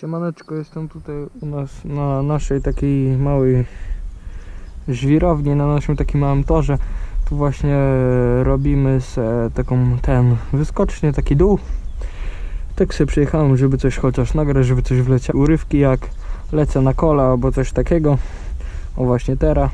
Siemaneczko, jestem tutaj u nas na naszej takiej małej żwirowni, na naszym takim małym torze. Tu właśnie robimy se taką ten wyskocznię, taki dół. Tak sobie przyjechałem, żeby coś chociaż nagrać, żeby coś wleciało. Urywki jak lecę na kola albo coś takiego. O właśnie teraz.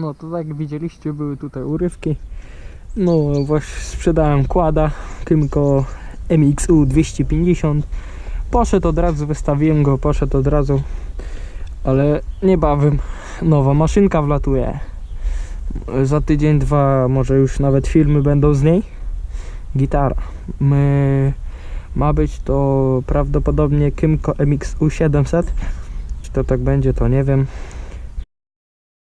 No to tak widzieliście były tutaj urywki. No właśnie sprzedałem kłada Kymco MXU 250. Poszedł od razu, wystawiłem go, poszedł od razu. Ale niebawem nowa maszynka wlatuje. Za tydzień, dwa, może już nawet filmy będą z niej. Gitara. My, ma być to prawdopodobnie Kymco MXU 700. Czy to tak będzie, to nie wiem.